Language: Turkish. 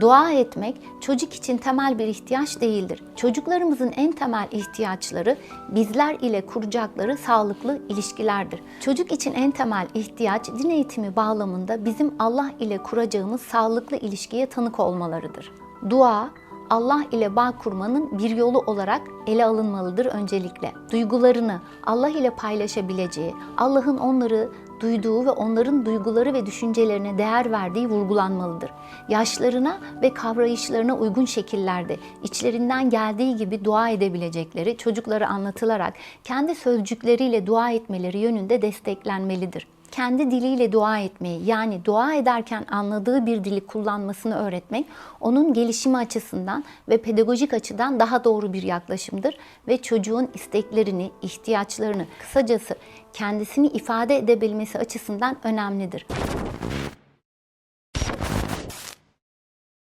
Dua etmek çocuk için temel bir ihtiyaç değildir. Çocuklarımızın en temel ihtiyaçları bizler ile kuracakları sağlıklı ilişkilerdir. Çocuk için en temel ihtiyaç din eğitimi bağlamında bizim Allah ile kuracağımız sağlıklı ilişkiye tanık olmalarıdır. Dua, Allah ile bağ kurmanın bir yolu olarak ele alınmalıdır öncelikle. Duygularını Allah ile paylaşabileceği, Allah'ın onları duyduğu ve onların duyguları ve düşüncelerine değer verdiği vurgulanmalıdır. Yaşlarına ve kavrayışlarına uygun şekillerde içlerinden geldiği gibi dua edebilecekleri çocuklara anlatılarak kendi sözcükleriyle dua etmeleri yönünde desteklenmelidir kendi diliyle dua etmeyi yani dua ederken anladığı bir dili kullanmasını öğretmek onun gelişimi açısından ve pedagojik açıdan daha doğru bir yaklaşımdır ve çocuğun isteklerini, ihtiyaçlarını kısacası kendisini ifade edebilmesi açısından önemlidir.